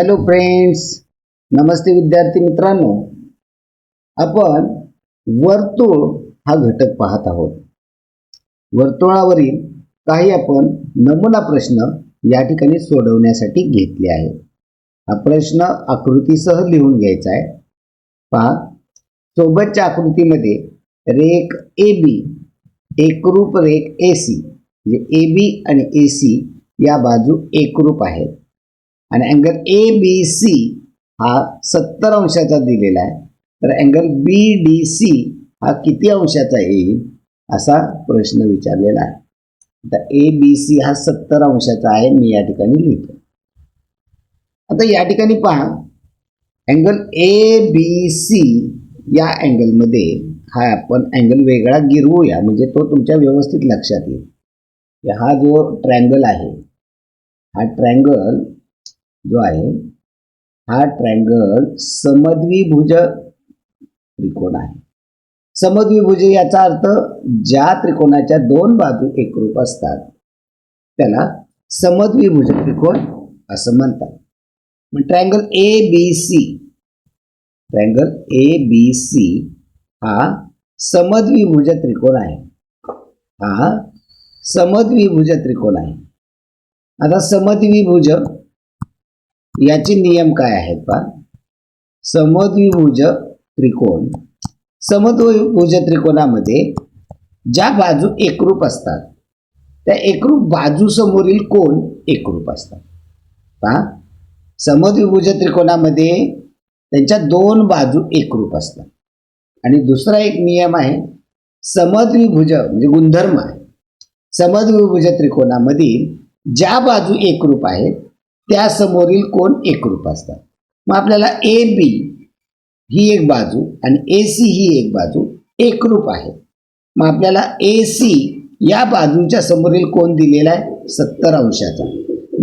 Hello friends नमस्ते विद्यार्थी मित्रांनो. आपण वर्तुळ हा घटक पाहत आहोत. वर्तुळावरील काही आपण नमुना प्रश्न या ठिकाणी सोडवण्यासाठी घेतले आहेत. हा प्रश्न आकृतीसह लिहून घ्यायचा आहे. पहा. सोबतच्या आकृतीमध्ये रेख ए बी एकरूप रेख ए सी म्हणजे ए बी आणि ए सी या बाजू एकरूप आहेत. आणि अँगल ए बी सी हा सत्तर अंशाचा दिलेला आहे. तर अँगल बी डी सी हा किती अंशाचा येईल असा प्रश्न विचारलेला आहे. आता ए बी सी हा सत्तर अंशाचा आहे मी या ठिकाणी लिहितो. आता या ठिकाणी पहा. अँगल ए बी सी या अँगलमध्ये हा आपण अँगल वेगळा गिरवूया. म्हणजे तो तुमच्या व्यवस्थित लक्षात येईल. हा जो ट्रँगल आहे हा ट्रँगल जो आहे हा ट्रँगल समद्विभुज त्रिकोण आहे. समद्विभुज याचा अर्थ ज्या त्रिकोणाच्या दोन बाजू एकरूप असतात त्याला समद्विभुज त्रिकोण असं म्हणतात. मग triangle A B C triangle A B C हा समद्विभुज त्रिकोण आहे. हा समद्विभुज त्रिकोण आहे. आता समद्विभुज याचे नियम काय आहेत पा समद्विभुज त्रिकोण. समद्विभुज त्रिकोणामध्ये ज्या बाजू एकरूप असतात त्या एकरूप बाजूसमोरील कोण एकरूप असतात. पहा. समद्विभुज त्रिकोणामध्ये त्यांच्या दोन बाजू एकरूप असतात. आणि दुसरा एक नियम आहे समद्विभुज म्हणजे गुणधर्म आहे. समद्विभुज त्रिकोणामधील ज्या बाजू एकरूप आहेत त्यासमोरील कोण एकरूप असतात? मग आपल्याला ए बी ही एक बाजू आणि ए सी ही एक बाजू एकरूप आहे मग आपल्याला ए सी या बाजूच्या समोरील कोण दिलेला आहे? सत्तर अंशाचा.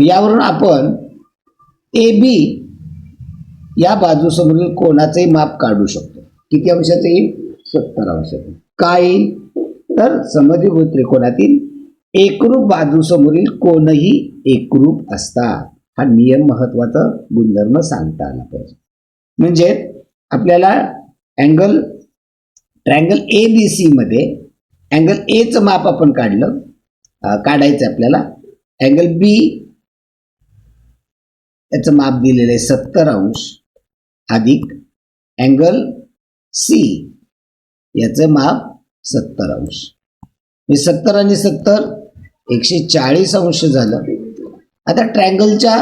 यावरून आपण ए बी या बाजूसमोरील कोणाचंही माप काढू शकतो. किती अंशाचं येईल? सत्तर अंशाचं. काय येईल? तर समद्विभूत त्रिकोणातील एकरूप बाजूसमोरील कोणही एकरूप असतात. हा नियम महत्त्वाचा गुणधर्म सांगता आला पाहिजे. म्हणजे आपल्याला angle triangle A B C मध्ये अँगल एचं माप आपण काढलं काढायचं आपल्याला. अँगल बी याचं माप दिलेलं आहे सत्तर अंश अधिक अँगल सी याचं माप सत्तर अंश. हे सत्तर आणि सत्तर एकशे चाळीस अंश झालं. आता ट्रँगलच्या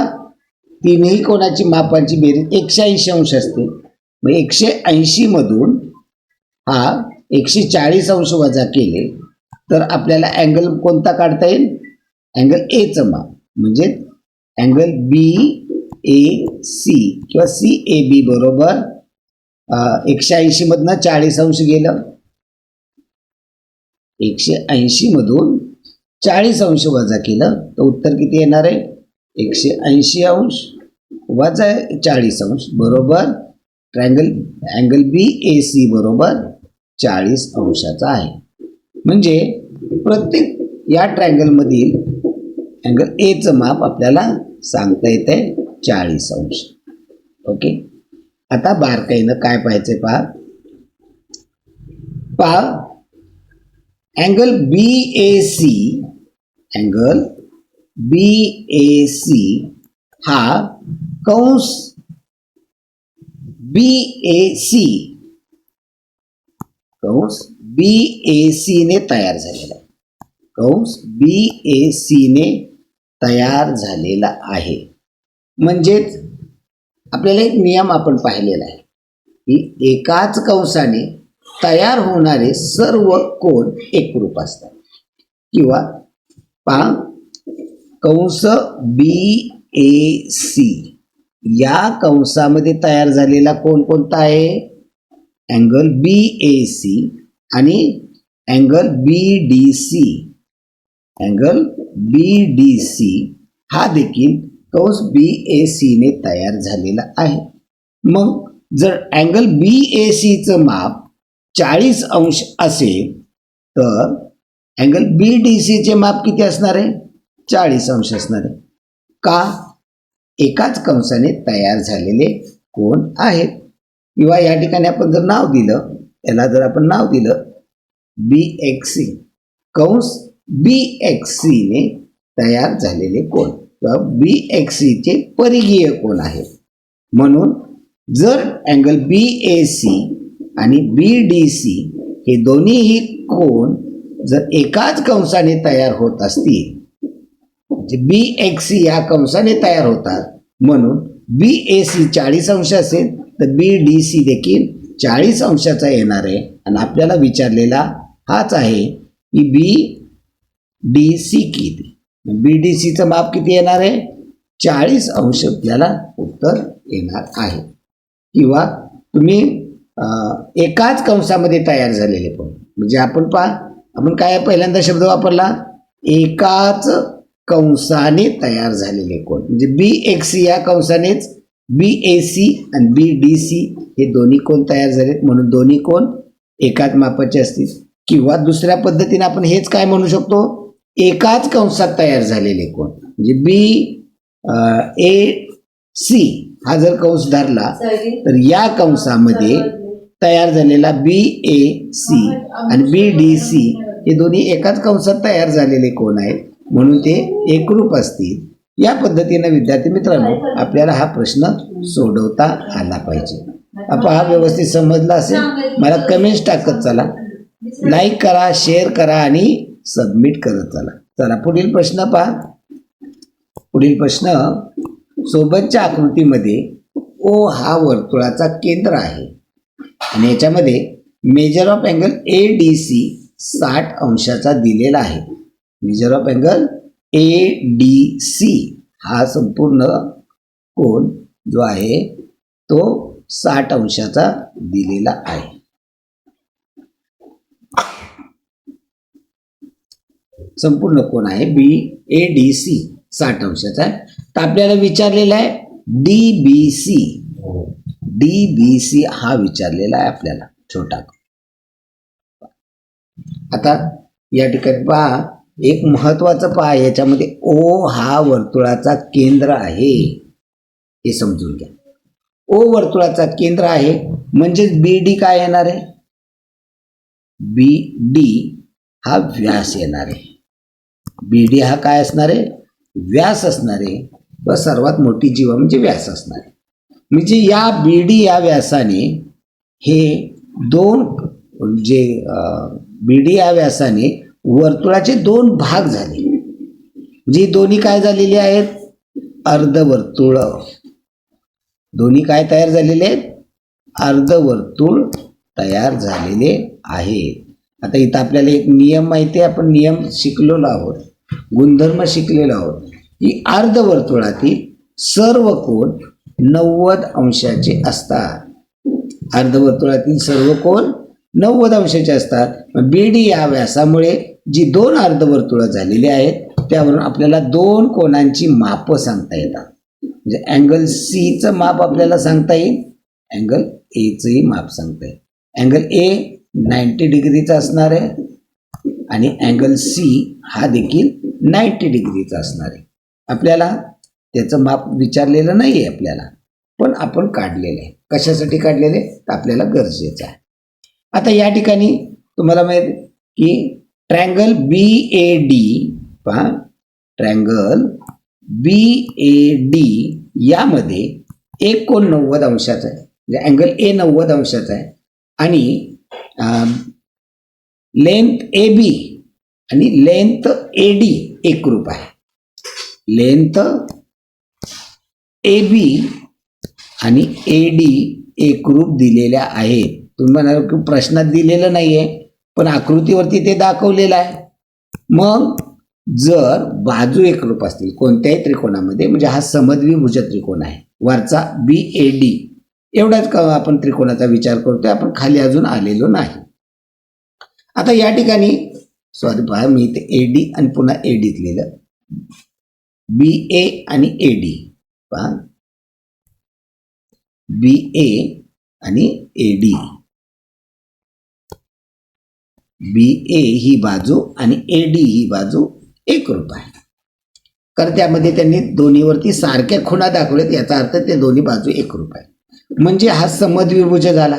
तीनही कोणाची मापांची बेरीज एकशे ऐंशी अंश असते. मग एकशे ऐंशी मधून हा एकशे चाळीस अंश वजा केले तर आपल्याला अँगल कोणता काढता येईल? अँगल एचं माप. म्हणजे अँगल बी ए सी किंवा सी ए बी बरोबर एकशे ऐंशी मधनं चाळीस अंश गेलं. एकशे ऐंशी मधून चाळीस अंश वजा केलं तर उत्तर किती येणार आहे? एकशे ऐंशी अंश वजा चाळीस अंश बरोबर? Triangle angle B A C बरोबर? चाळीस अंशाचा आहे. म्हणजे प्रत्येक या ट्रँगलमधील अँगल एचं माप आपल्याला सांगता येते चाळीस अंश. ओके? आता बारकाईनं काय पाहायचंय पहा. पहा. Angle B A C angle B A C हा कंस बी ए सी कंस बी ए सी ने तयार झालेला आहे. कंस बी ए सी ने तयार झालेला आहे. म्हणजेच आपल्याला एक नियम आपण पाहिलेला आहे की एकाच कंसाने तयार होणारे सर्व कोण एकरूप असतात. किंवा पा कंस बी ए सी. या कंसामध्ये तयार झालेला कोण कोणता आहे? अँगल बी ए सी आणि angle B D C. Angle B D C हा देखील कंस बी ए सीने तयार झालेला आहे. मग जर अँगल बी ए सीचं माप चाळीस अंश असेल तर अँगल बी डी सीचे माप किती असणार आहे? चाळीस अंश असणार. आहे का? एकाच कंसाने तयार झालेले कोण आहेत? किंवा या ठिकाणी आपण जर नाव दिलं याला जर आपण नाव दिलं बी एक्स सी कंस बी एक्स सीने तयार झालेले कोण? किंवा बी एक्स सीचे परिघीय कोण आहेत? म्हणून जर अँगल बी ए सी आणि बी डी सी हे दोन्हीही कोण जर एकाच कंसाने तयार होत असतील म्हणजे बी एक्स सी या कंसाने तयार होतात. म्हणून बी ए सी चाळीस अंश असेल तर बी डी सी देखील चाळीस अंशाचा येणार आहे. आणि आपल्याला विचारलेला हाच आहे की बी डी सी किती? बी डी सीचं माप किती येणार आहे? चाळीस अंश आपल्याला उत्तर येणार आहे. किंवा तुम्ही एकाच कंसामध्ये तयार झालेले पण. म्हणजे आपण पहा आपण काय पहिल्यांदा शब्द वापरला? एकाच कंसाने तयार झालेले कोण? म्हणजे बी एक्स सी या कंसानेच बी ए सी आणि बी डी सी हे दोन्ही कोण तयार झालेत? म्हणून दोन्ही कोण एकाच मापाचे असतील. किंवा दुसऱ्या पद्धतीने आपण हेच काय म्हणू शकतो? एकाच कंसात तयार झालेले कोण? म्हणजे बी ए सी हा जर कंस धरला तर या कंसामध्ये तयार झालेला बी ए सी आणि बी डी सी हे दोन्ही एकाच कंसात तयार झालेले कोण आहेत? म्हणून ते एकरूप असतील. या पद्धतीनं विद्यार्थी मित्रांनो आपल्याला हा प्रश्न सोडवता आला पाहिजे. आपण हा व्यवस्थित समजला असेल? मला कमेंट्स टाकत चला. लाईक करा शेअर करा आणि सबमिट करत चला. चला पुढील प्रश्न पहा. पुढील प्रश्न सोबतच्या आकृतीमध्ये ओ हा वर्तुळाचा केंद्र आहे. आणि याच्यामध्ये measure of angle A D C साठ अंशाचा दिलेला आहे. Measure of angle A D C हा संपूर्ण कोण जो आहे तो साठ अंशाचा दिलेला आहे. संपूर्ण कोण आहे बी ए डी सी साठ अंशाचा आहे. तर आपल्याला विचारलेला आहे D B C D B C हा विचारलेला आहे आपल्याला छोटा. आता या ठिकाणी पहा एक महत्वाचं पहा याच्यामध्ये ओ हा वर्तुळाचा केंद्र आहे. हे समजून घ्या. ओ वर्तुळाचा केंद्र आहे म्हणजेच बी डी काय येणार आहे? बी डी हा व्यास येणार आहे. बी डी हा काय असणार आहे? व्यास असणार आहे. व सर्वात मोठी जीवा म्हणजे व्यास असणार आहे. म्हणजे या बी डी या व्यासाने हे दोन जे बी डी या व्यासाने वर्तुळाचे दोन भाग झाले. म्हणजे दोन्ही काय झालेली आहेत? अर्धवर्तुळ. दोन्ही काय तयार झालेले आहेत? अर्धवर्तुळ तयार झालेले आहेत आता इथं आपल्याला एक नियम माहिती आहे आपण नियम शिकलेलो आहोत गुणधर्म शिकलेलो आहोत. की अर्धवर्तुळातील सर्व कोण नव्वद अंशाचे असतात. अर्धवर्तुळातील सर्व कोण नव्वद अंशाचे असतात. बी डी या व्यासामुळे जी दोन अर्धवर्तुळं झालेली आहेत त्यावरून आपल्याला दोन कोणांची मापं सांगता येतात. म्हणजे अँगल सीचं माप आपल्याला सांगता येईल अँगल एचंही माप सांगता येईल. अँगल ए नाईन्टी डिग्रीचा असणार आहे आणि अँगल सी हा देखील नाईन्टी डिग्रीचा असणार आहे. आपल्याला त्याचं माप विचारलेलं नाही आहे आपल्याला पण आपण काढलेलं आहे. कशासाठी काढलेले तर आपल्याला गरजेचं आहे. आता या ठिकाणी तुम्हाला माहीत आहे की ट्रँगल बी ए डी पहा ट्रँगल बी ए डी यामध्ये एकोणनव्वद नव्वद अंशाचा आहे. म्हणजे अँगल ए नव्वद अंशाचा आहे. आणि लेंथ ए बी आणि लेंथ ए डी एकरूप आहे. लेंथ ए बी आणि ए डी एकरूप दिलेल्या आहेत. तुम्ही म्हणाल की प्रश्नात दिलेलं नाही आहे पण आकृतीवरती ते दाखवलेलं आहे. मग जर बाजू एकरूप असतील कोणत्याही त्रिकोणामध्ये म्हणजे हा समद्विभुज त्रिकोण आहे वरचा बी ए डी एवढाच आपण त्रिकोणाचा विचार करतोय आपण खाली अजून आलेलो नाही. आता या ठिकाणी सॉरी पहा मी इथे ए डी आणि पुन्हा ए डीत लिहिलं. बी ए आणि ए डी पहा. बी ए आणि ए डी बी ए ही बाजू आणि ए डी ही बाजू एकरूप आहे. कारण त्यामध्ये त्यांनी दोन्हीवरती सारख्या खुणा दाखवल्यात याचा अर्थ ते दोन्ही बाजू एकरूप आहे. म्हणजे हा समद्विभुज झाला.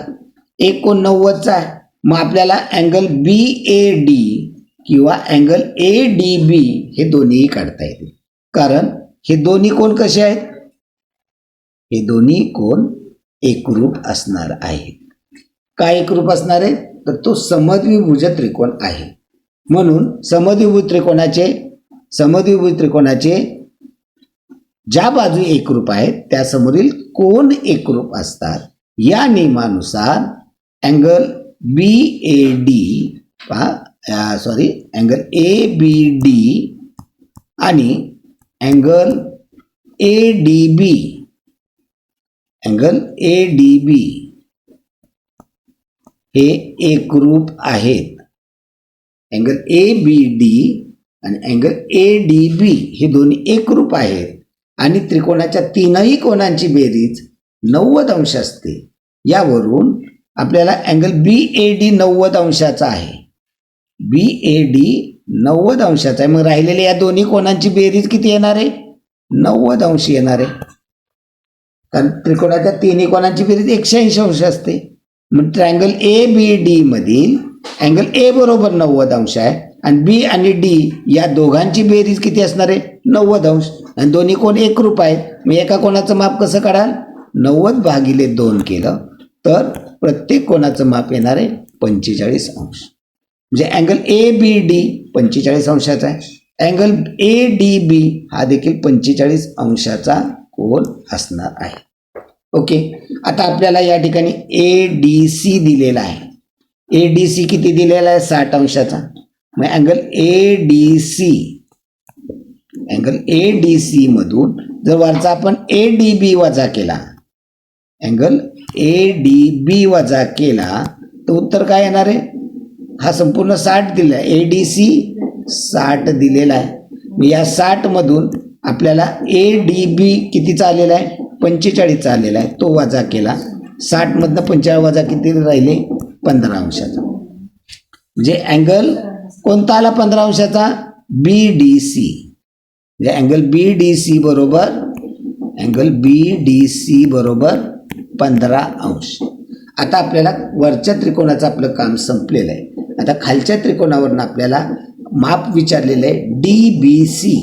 एकोणनव्वदचा आहे. मग आपल्याला अँगल बी ए डी किंवा अँगल ए डी बी हे दोन्हीही काढता येतील. कारण हे दोन्ही कोण कसे आहेत? हे दोन्ही कोण एकरूप असणार आहेत. काय एकरूप असणार आहे तर तो समद्विभुज त्रिकोण आहे. म्हणून समद्विभुज त्रिकोणाचे समद्विभुज त्रिकोणाचे ज्या बाजू एकरूप आहेत त्या समोरील कोण एकरूप असतात. या नियमानुसार angle B A D sorry angle A B D आणि angle A D B angle A D B हे एकरूप आहेत. अँगल ए बी डी आणि अँगल ए डी बी हे दोन्ही एकरूप आहेत. आणि त्रिकोणाच्या तीनही कोणांची बेरीज नव्वद अंश असते. यावरून आपल्याला अँगल बी ए डी नव्वद अंशाचा आहे. बी ए डी नव्वद अंशाचा आहे. मग राहिलेल्या या दोन्ही कोणांची बेरीज किती येणार आहे? नव्वद अंश येणार आहे. कारण त्रिकोणाच्या तिन्ही कोणांची बेरीज एकशे ऐंशी अंश असते. मग ट्रायंगल ए बी डी मधील अँगल ए बरोबर नव्वद अंश आहे. आणि बी आणि डी या दोघांची बेरीज किती असणार आहे? नव्वद अंश. आणि दोन्ही कोण एकरूप आहेत? मग एका कोणाचं माप कसं काढाल? नव्वद भागिले दोन केलं तर प्रत्येक कोणाचं माप येणार आहे? पंचेचाळीस अंश. म्हणजे अँगल ए बी डी पंचेचाळीस अंशाचा आहे. अँगल ए डी बी हा देखील पंचेचाळीस अंशाचा कोण असणार आहे. ओके. आता आपल्याला या ठिकाणी ए डी सी दिलेला आहे. ए डी सी किती दिलेला आहे? साठ अंशाचा. मग angle A D C angle A D C मधून जर वरचा आपण ए डी बी वजा केला अँगल ए डी बी वजा केला तर उत्तर काय येणार आहे? हा संपूर्ण साठ दिला आहे. ए डी सी साठ दिलेला आहे. या साठमधून आपल्याला ए डी बी कितीचा आलेला आहे? पंचेचाळीसचा आलेला आहे. तो वजा केला. साठमधनं पंचेचाळीस वजा किती राहिले? पंधरा अंशाचा. म्हणजे अँगल कोणता आला पंधरा अंशाचा? बी डी सी म्हणजे अँगल बी डी सी बरोबर अँगल बी डी सी बरोबर पंधरा अंश. आता आपल्याला वरच्या त्रिकोणाचं आपलं काम संपलेलं आहे. आता खालच्या त्रिकोणावरून आपल्याला माप विचारलेलं आहे. डी बी सी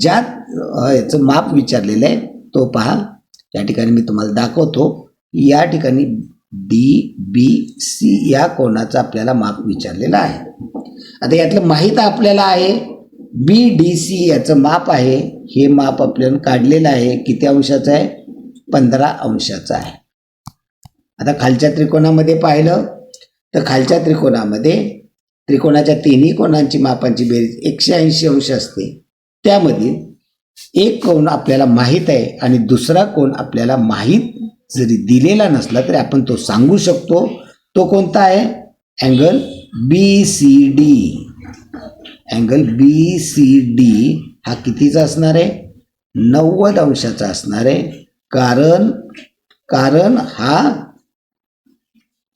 ज्या याचं माप विचारलेलं आहे. तो पहा या ठिकाणी मी तुम्हाला दाखवतो या ठिकाणी डी बी सी या कोणाचा आपल्याला माप विचारलेला आहे. आता यातलं माहीत आपल्याला आहे बी डी सी याचं माप आहे हे माप आपल्याला काढलेलं आहे किती अंशाचं आहे? पंधरा अंशाचं आहे. आता खालच्या त्रिकोणामध्ये पाहिलं तर खालच्या त्रिकोणामध्ये त्रिकोणाच्या तिन्ही कोणांची मापांची बेरीज एकशे ऐंशी अंश असते. त्यामधील एक कोण आपल्याला माहीत आहे आणि दुसरा कोण आपल्याला माहीत जरी दिलेला नसला तरी आपण तो सांगू शकतो. तो कोणता आहे? Angle B C D angle B C D हा कितीचा असणार आहे? नव्वद अंशाचा असणार आहे. कारण कारण हा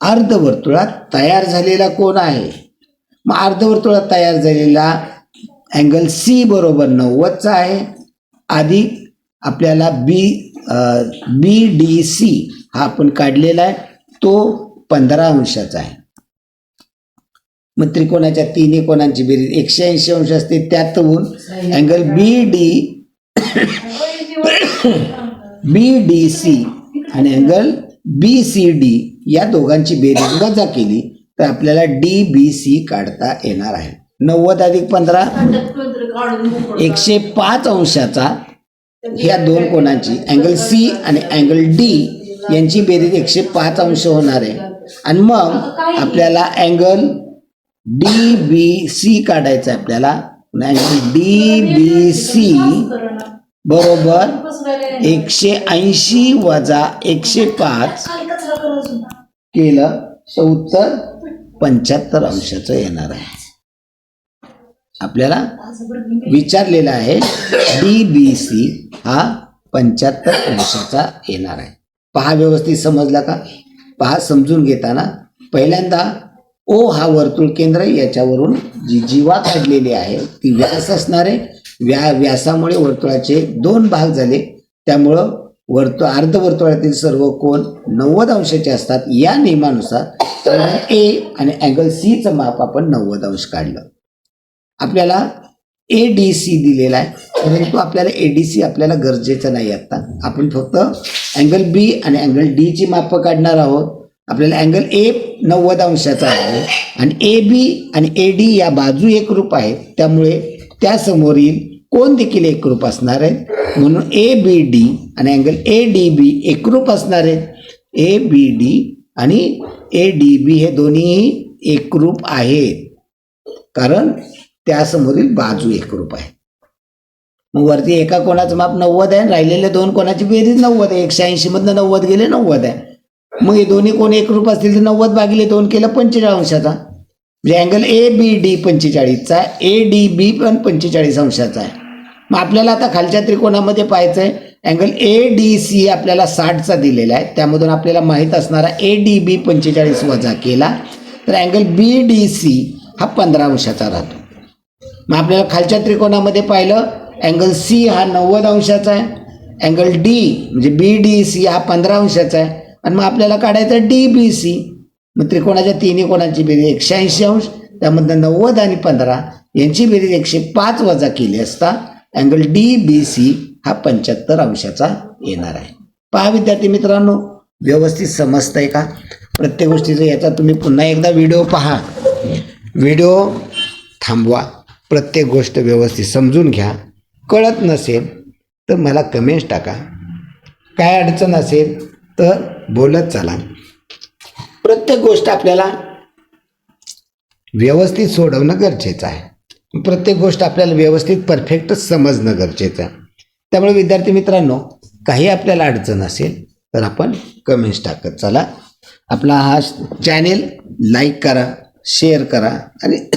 अर्धवर्तुळात तयार झालेला कोण आहे. मग अर्धवर्तुळात तयार झालेला अँगल सी बरोबर नव्वदचा आहे. आधी आपल्याला बी बी डी सी हा आपण काढलेला आहे. तो पंधरा अंशाचा आहे. मग त्रिकोणाच्या तिन्ही कोणांची बेरीज? एकशे ऐंशी अंश असते त्यातून angle B D B D C आणि अँगल बी सी डी या दोघांची बेरीज वजा केली तर आपल्याला डी बी सी काढता येणार आहे. नव्वद अधिक पंधरा? एकशे पाच अंशाचा ह्या दोन कोणाची अँगल सी आणि अँगल डी यांची बेरीज एकशे पाच अंश होणार आहे. आणि मग आपल्याला अँगल डी बी सी काढायचं आहे आपल्याला. अँगल डी बी सी बरोबर एकशे ऐंशी वजा एकशे पाच केलं तर उत्तर पंच्याहत्तर अंशाचं येणार आहे. आपल्याला विचारलेला आहे डी बी सी हा पंच्याहत्तर अंशाचा येणार आहे. पहा व्यवस्थित समजला का? पहा समजून घेताना पहिल्यांदा ओ हा वर्तुळ केंद्र याच्यावरून जी जीवा काढलेली आहे ती व्यास असणारे व्या व्यासामुळे वर्तुळाचे दोन भाग झाले. त्यामुळं वर्तुळ अर्धवर्तुळातील सर्व कोण नव्वद अंशाचे असतात. या नियमानुसार ए आणि अँगल सीचं माप आपण नव्वद अंश काढलं. आपल्याला ए डी सी दिलेला आहे. परंतु आपल्याला ए डी सी आपल्याला गरजेचं नाही आत्ता आपण फक्त अँगल बी आणि अँगल डीची मापं काढणार आहोत. आपल्याला अँगल ए नव्वद अंशाचा आहे आणि ए बी आणि ए डी या बाजू एकरूप आहेत. त्यामुळे त्यासमोरील कोण देखील एकरूप असणार आहेत म्हणून ए बी डी आणि अँगल ए डी बी एकरूप असणार आहेत ए बी डी आणि ए डी बी हे दोन्ही एकरूप आहेत. कारण त्यासमोरील बाजू एकरूप आहे. मग वरती एका कोणाचं माप नव्वद आहे आणि राहिलेले दोन कोणाची बेरीज नव्वद आहे. एकशे ऐंशी मधनं नव्वद गेले नव्वद आहे. मग हे दोन्ही कोण एकरूप असतील तर नव्वद भागिले दोन केलं पंचेचाळीस अंशाचा. म्हणजे अँगल ए बी डी पंचेचाळीसचा आहे. ए डी बी पण पंचेचाळीस अंशाचा आहे. मग आपल्याला आता खालच्या त्रिकोणामध्ये पाहायचं आहे अँगल ए डी सी आपल्याला साठचा दिलेला आहे. त्यामधून आपल्याला माहीत असणारा ए डी बी पंचेचाळीस वजा केला. तर अँगल बी डी सी हा पंधरा अंशाचा राहतो. मग आपल्याला खालच्या त्रिकोणामध्ये पाहिलं अँगल सी हा नव्वद अंशाचा आहे. अँगल डी म्हणजे बी डी सी हा पंधरा अंशाचा आहे. आणि मग आपल्याला काढायचं डी बी सी मग त्रिकोणाच्या तिन्ही कोणाची बेरीज एकशे ऐंशी अंश त्यामधनं नव्वद आणि पंधरा यांची बेरीज एकशे पाच वजा केली असता अँगल डी बी सी हा पंच्याहत्तर अंशाचा येणार आहे. पहा विद्यार्थी मित्रांनो व्यवस्थित समजतंय का? प्रत्येक गोष्टीचा याचा तुम्ही पुन्हा एकदा व्हिडिओ पहा. व्हिडिओ थांबवा. प्रत्येक गोष्ट व्यवस्थित समजून घ्या. कळत नसेल तर मला कमेंट्स टाका. काय अडचण असेल तर बोलत चला. प्रत्येक गोष्ट आपल्याला व्यवस्थित सोडवणं गरजेचं आहे. प्रत्येक गोष्ट आपल्याला व्यवस्थित परफेक्ट समजणं गरजेचं आहे. त्यामुळे विद्यार्थी मित्रांनो काही आपल्याला अडचण असेल तर आपण कमेंट्स टाकत चला. आपला हा चॅनेल लाईक करा शेअर करा आणि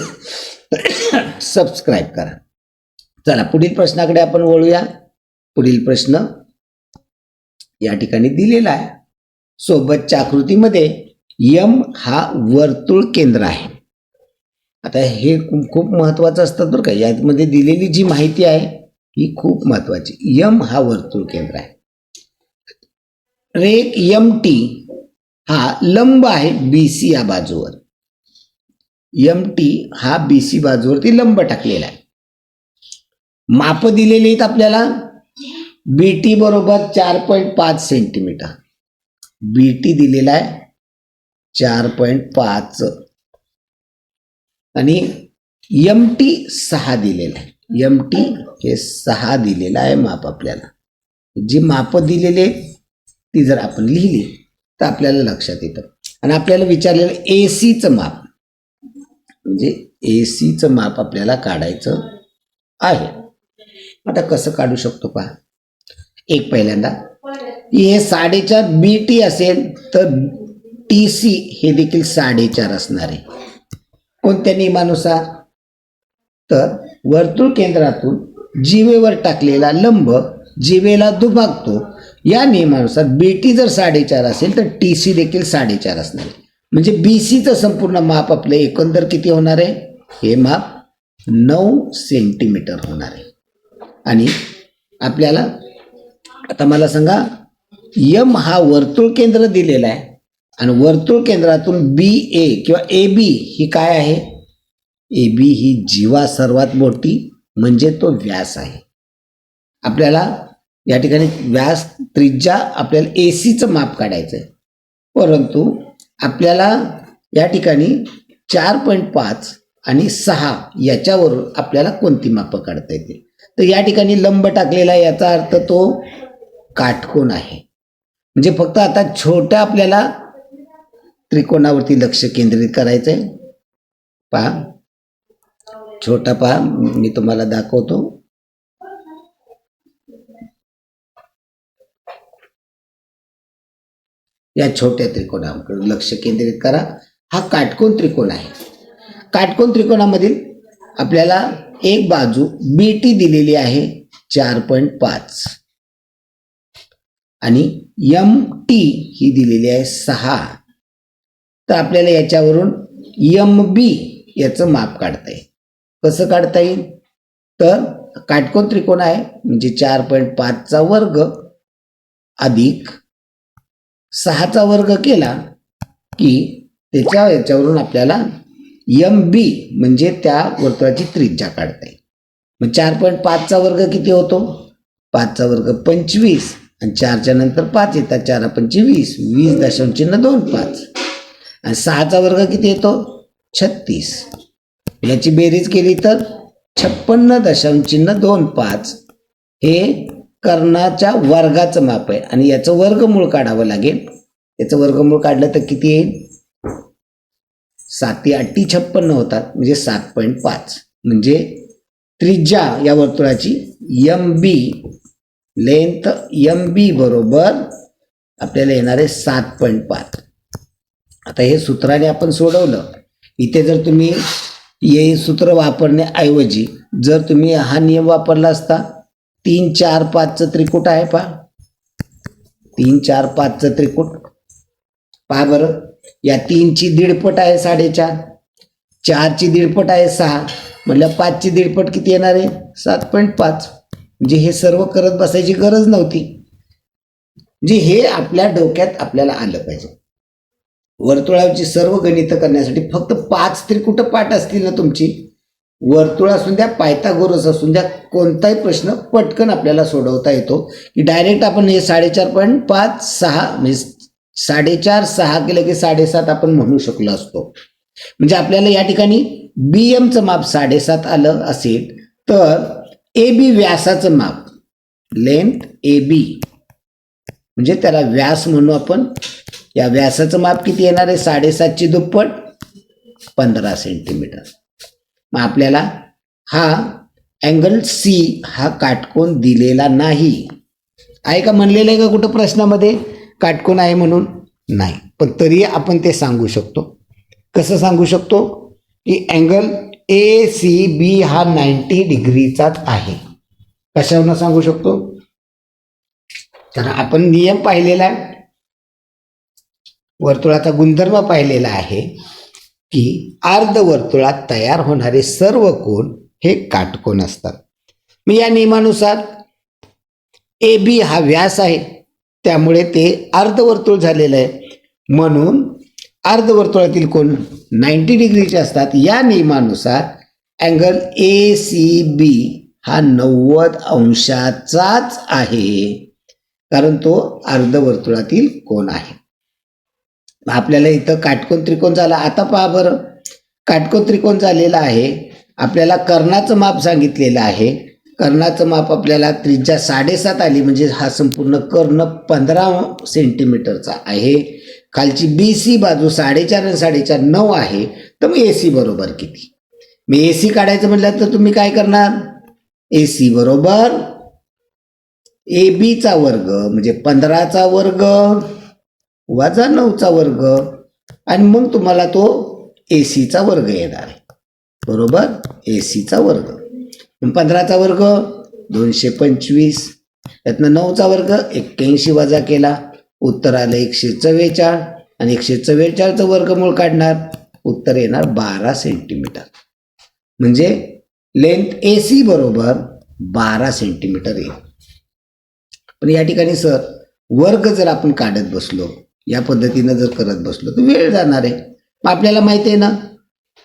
सबस्क्राईब करा. चला पुढील प्रश्नाकडे आपण वळूया. पुढील प्रश्न या ठिकाणी दिलेला आहे. सोबतच्या आकृतीमध्ये यम हा वर्तुळ केंद्र आहे. आता हे खूप खूप महत्वाचं असतं बरं का. यामध्ये दिलेली जी माहिती आहे ही खूप महत्वाची. यम हा वर्तुळ केंद्र आहे. रेक यम टी हा लंब आहे बी सी या बाजूवर. यम टी हा बी सी बाजूवरती लंब टाकलेला आहे. माप दिलेली आहेत आपल्याला? बी टी बरोबर चार पॉईंट पाच सेंटीमीटर. बी टी दिलेला आहे चार पॉईंट पाच. आणि एम टी सहा दिलेला आहे. एम टी हे सहा दिलेलं आहे माप आपल्याला. जी माप दिलेली आहेत ती जर आपण लिहिली तर आपल्याला लक्षात येतं. आणि आपल्याला विचारलेलं ए सीचं माप. म्हणजे ए सीचं माप आपल्याला काढायचं आहे. आता कसं काढू शकतो पहा. एक पहिल्यांदा. हे साडेचार बी टी असेल तर टी सी हे देखील साडेचार असणार आहे. कोणत्या नियमानुसार? तर वर्तुळ केंद्रातून जीवेवर टाकलेला लंब जीवेला दुभागतो. या नियमानुसार बी टी जर साडेचार असेल तर टी सी देखील साडेचार असणार आहे. म्हणजे बी सीचं संपूर्ण माप आपलं एकंदर किती होणार आहे? हे माप नऊ सेंटीमीटर होणार आहे. आणि आपल्याला आता मला सांगा यम हा वर्तुळ केंद्र दिलेला आहे आणि वर्तुळ केंद्रातून बी ए किंवा ए बी ही काय आहे? ए बी ही जीवा सर्वात मोठी म्हणजे तो व्यास आहे. आपल्याला या ठिकाणी व्यास त्रिज्या आपल्याला ए सीचं माप काढायचं आहे परंतु आपल्याला या ठिकाणी चार पॉईंट पाच आणि सहा याच्यावरून आपल्याला कोणती मापं काढता येतील? तर या ठिकाणी लंब टाकलेला याचा अर्थ तो काटकोन आहे. म्हणजे फक्त आता छोट्या आपल्याला त्रिकोणावरती लक्ष केंद्रित करायचं आहे पहा. छोटा पहा. मी तुम्हाला दाखवतो. या छोट्या त्रिकोणाकडे लक्ष केंद्रित करा. हा काटकोन त्रिकोण आहे. काटकोन त्रिकोणामधील आपल्याला एक बाजू बी टी दिलेली आहे चार पॉईंट पाच. आणि एम टी ही दिलेली आहे सहा. तर आपल्याला याच्यावरून एम बी याचं माप काढता येईल. कसं काढता येईल? तर काटकोन त्रिकोण आहे म्हणजे चार पॉईंट पाचचा वर्ग अधिक सहाचा वर्ग केला की त्याच्या याच्यावरून आपल्याला यम बी म्हणजे त्या वर्तुळाची त्रिज्या काढता येईल. मग चार पॉईंट पाचचा वर्ग किती होतो? पाचचा वर्ग पंचवीस आणि चारच्या नंतर पाच येतात. चार पंचे वीस वीस दशांश चिन्ह दोन पाच. आणि सहाचा वर्ग किती येतो? छत्तीस. याची बेरीज केली तर छप्पन्न दशांश चिन्ह दोन पाच हे कर्णाच्या वर्गाचं माप आहे. आणि याचं वर्गमूळ काढावं लागेल. याचं वर्गमूळ काढलं तर किती येईल? साती अट्टी छप्पन्न होतात. म्हणजे सात पॉईंट पाच. म्हणजे त्रिज्या या वर्तुळाची M B length M B बरोबर आपल्याला येणारे सात पॉईंट पाच. आता हे सूत्राने आपण सोडवलं. इथे जर तुम्ही हे सूत्र वापरण्याऐवजी जर तुम्ही हा नियम वापरला असता तीन चार पाचचं त्रिकूट आहे पा तीन चार पाचचं त्रिकूट. पहा बरं. या तीनची दीडपट आहे साडेचार. चारची दीडपट आहे सहा. म्हटलं पाचची दीडपट किती येणार आहे? सात पॉईंट पाच. म्हणजे हे सर्व करत बसायची गरज नव्हती. म्हणजे हे आपल्या डोक्यात आपल्याला आलं पाहिजे. वर्तुळाची सर्व गणितं करण्यासाठी फक्त पाच त्रिकुट पाठ असतील ना तुमची? वर्तुळ असून द्या पायथागोरस असून द्या कोणताही प्रश्न पटकन आपल्याला सोडवता येतो. की डायरेक्ट आपण हे साडेचार पॉईंट पाच सहा म्हणजे साडेचार सहा केलं की साडेसात आपण म्हणू शकलो असतो. म्हणजे आपल्याला या ठिकाणी बी एमचं माप साडेसात आलं असेल तर ए बी व्यासाचं माप लेंथ ए बी म्हणजे त्याला व्यास म्हणू आपण. या व्यासाचं माप किती येणार आहे? साडेसातची दुप्पट पंधरा सेंटीमीटर मग आपल्याला हा अँगल सी हा काटकोन दिलेला नाही. आहे का म्हणलेलं आहे का कुठं प्रश्नामध्ये? काटकोन आहे म्हणून? नाही. पण तरी आपण ते सांगू शकतो. कसं सांगू शकतो? की अँगल ए सी बी हा नाईन्टी डिग्रीचाच आहे. कशावरनं सांगू शकतो? तर आपण नियम पाहिलेला आहे. वर्तुळाचा गुणधर्म पाहिलेला आहे. की अर्धवर्तुळात तयार होणारे सर्व कोण हे काटकोण असतात. मग या नियमानुसार ए बी हा व्यास आहे. त्यामुळे ते अर्धवर्तुळ झालेलं आहे. म्हणून अर्धवर्तुळातील कोण नाईन्टी डिग्रीचे असतात. या नियमानुसार अँगल ए सी बी हा नव्वद अंशाचाच आहे. कारण तो अर्धवर्तुळातील कोण आहे. आपल्याला इथं काटकोन त्रिकोण झाला. आता पहा बरं. काटकोन त्रिकोण झालेला आहे. आपल्याला कर्णाचं माप सांगितलेलं आहे. कर्णाचं माप आपल्याला त्रिज्या साडेसात आली. म्हणजे हा संपूर्ण कर्ण पंधरा सेंटीमीटरचा आहे. खालची बी सी बाजू साडेचार आणि साडेचार नऊ आहे. तर मग ए सी बरोबर किती? मी ए सी काढायचं म्हटलं तर तुम्ही काय करणार? ए सी बरोबर. ए बीचा वर्ग म्हणजे पंधराचा वर्ग. वजा नऊचा वर्ग आणि मग तुम्हाला तो ए सीचा वर्ग येणार आहे. बरोबर? ए सीचा वर्ग. मग पंधराचा वर्ग दोनशे पंचवीस. त्यातनं नऊचा वर्ग एक्क्याऐंशी वजा केला. उत्तर आलं एकशे चव्वेचाळ आणि एकशे चव्वेचाळचं वर्गमूळ काढणार. उत्तर येणार बारा सेंटीमीटर. म्हणजे लेंथ ए सी बरोबर बारा सेंटीमीटर येईल. पण या ठिकाणी सर वर्ग जर आपण काढत बसलो या पद्धतीनं जर करत बसलो तर वेळ जाणार आहे. मग आपल्याला माहिती आहे ना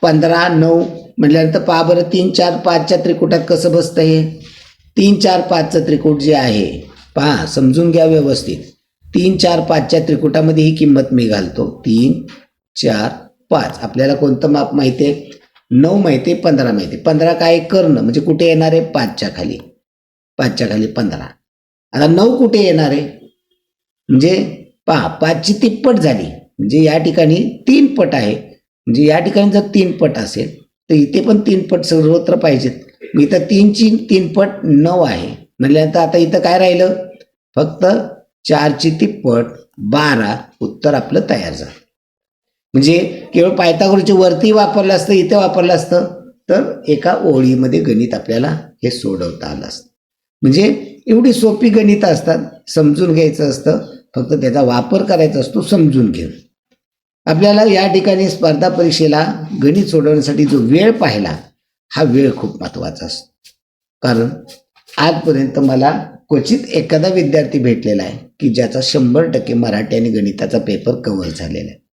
पंधरा नऊ म्हटल्यानंतर पहा बरं तीन चार पाचच्या त्रिकुटात कसं बसतं हे? तीन चार पाचचं त्रिकूट जे आहे पहा समजून घ्या व्यवस्थित. तीन चार पाचच्या त्रिकुटामध्ये ही किंमत मी घालतो. तीन चार पाच. आपल्याला कोणतं माप माहिती आहे? नऊ माहिती आहे पंधरा माहिती आहे. पंधरा काय कर्ण? म्हणजे कुठे येणार आहे? पाचच्या खाली. पाचच्या खाली पंधरा. आता नऊ कुठे येणार आहे? म्हणजे पहा पाचची तिप्पट झाली. म्हणजे या ठिकाणी तीन पट आहे. म्हणजे या ठिकाणी जर तीन पट असेल तर इथे पण तीन पट सर्वत्र पाहिजेत. मग इथं तीनची तीन पट नऊ आहे. म्हटल्यानंतर आता इथं काय राहिलं? फक्त चारची तिप्पट बारा उत्तर आपलं तयार झालं. म्हणजे केवळ पायथागोरचे वरती वापरलं असतं इथे वापरलं असतं तर एका ओळीमध्ये गणित आपल्याला हे सोडवता आलं असतं. म्हणजे एवढी सोपी गणितं असतात समजून घ्यायचं असतं फक्त त्याचा वापर करायचा असतो समजून घेऊन आपल्याला या ठिकाणी स्पर्धा परीक्षेला गणित सोडवण्यासाठी जो वेळ पाहिला हा वेळ खूप महत्त्वाचा असतो. कारण आजपर्यंत मला क्वचित एखादा विद्यार्थी भेटलेला आहे की ज्याचा शंभर टक्के मराठी आणि गणिताचा पेपर कव्हर झालेला आहे.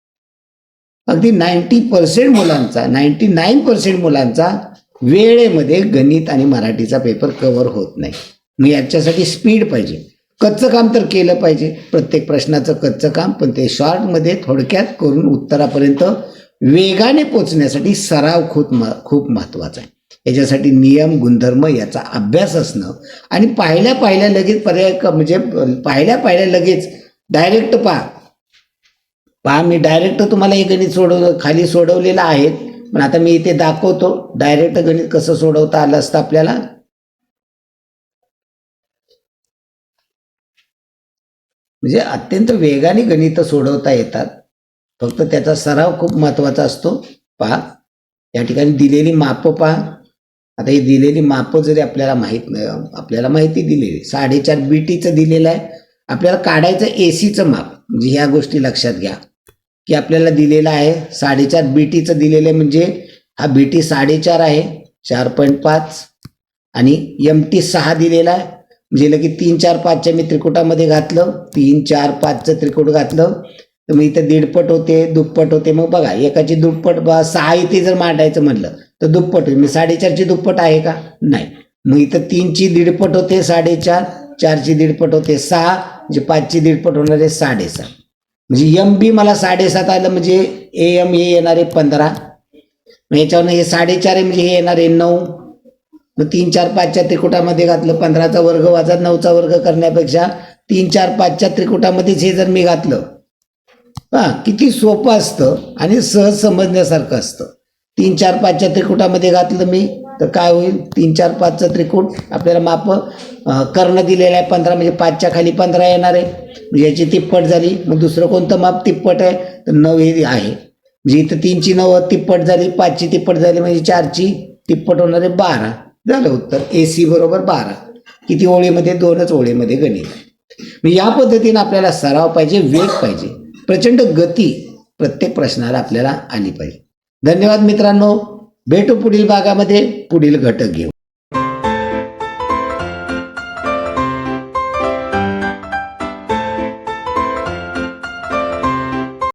अगदी नाईन्टी पर्सेंट मुलांचा नाईन्टी नाईन पर्सेंट मुलांचा वेळेमध्ये गणित आणि मराठीचा पेपर कव्हर होत नाही. मग याच्यासाठी स्पीड पाहिजे. कच्चं काम तर केलं पाहिजे. प्रत्येक प्रश्नाचं कच्चं काम पण ते शॉर्टमध्ये थोडक्यात करून उत्तरापर्यंत वेगाने पोचण्यासाठी सराव खूप म खूप महत्त्वाचा आहे. याच्यासाठी नियम गुणधर्म याचा अभ्यास असणं आणि पाहिल्या पाहिल्या लगेच पर्याय म्हणजे पाहिल्या पाहिल्या लगेच डायरेक्ट पहा. पहा मी डायरेक्ट तुम्हाला हे गणित सोडव खाली सोडवलेलं आहे पण आता मी इथे दाखवतो. डायरेक्ट गणित कसं सोडवता आलं असतं आपल्याला? म्हणजे अत्यंत वेगाने गणित सोडवता येतात. फक्त त्याचा सराव खूप महत्त्वाचा असतो. पहा या ठिकाणी दिलेली मापं पहा. आता ही दिलेली मापं जरी आपल्याला माहीत नाही आपल्याला माहिती दिलेली साडेचार बी टीचं दिलेलं आहे. आपल्याला काढायचं ए सीचं माप म्हणजे ह्या गोष्टी लक्षात घ्या. की आपल्याला दिलेलं आहे साडेचार बी टीचं दिलेलं आहे म्हणजे हा बी टी साडेचार आहे चार पॉईंट पाच. आणि एम टी सहा दिलेला आहे म्हणजे की तीन चार पाचच्या मी त्रिकुटामध्ये घातलं तीन चार पाचचं त्रिकुट घातलं तर मग इथं दीडपट होते दुप्पट होते. मग बघा एकाची दुप्पट बा सहा इथे जर मांडायचं म्हणलं तर दुप्पट होईल. मी साडेचारची दुप्पट आहे का? नाही. मग इथं तीनची दीडपट होते साडेचार चारची दीडपट होते सहा म्हणजे पाचची दीडपट होणार आहे साडेसात म्हणजे एम बी मला साडेसात आलं म्हणजे ए एम हे येणार आहे पंधरा. मग याच्यावरनं हे साडेचार आहे म्हणजे हे येणार आहे नऊ. मग तीन चार पाचच्या त्रिकुटामध्ये घातलं. पंधराचा वर्ग वाजा नऊचा वर्ग करण्यापेक्षा तीन चार पाचच्या त्रिकुटामध्येच हे जर मी घातलं हा किती सोपं असतं आणि सहज समजण्यासारखं असतं. तीन चार पाचच्या त्रिकुटामध्ये घातलं मी तर काय होईल? तीन चार पाचचं त्रिकूट आपल्याला माप कर्ण दिलेलं आहे पंधरा म्हणजे पाचच्या खाली पंधरा येणार आहे. म्हणजे याची तिप्पट झाली. मग दुसरं कोणतं माप तिप्पट आहे? तर नऊ हे आहे. म्हणजे इथं तीनची नऊ तिप्पट झाली पाचची तिप्पट झाली म्हणजे चारची तिप्पट होणार आहे बारा. झालं उत्तर. ए सी बरोबर बारा. किती ओळीमध्ये? दोनच ओळीमध्ये गणित. या पद्धतीने आपल्याला सराव पाहिजे वेग पाहिजे. प्रचंड गती प्रत्येक प्रश्नाला आपल्याला आली पाहिजे. धन्यवाद मित्रांनो. भेटू पुढील भागामध्ये. पुढील घटक घेऊ.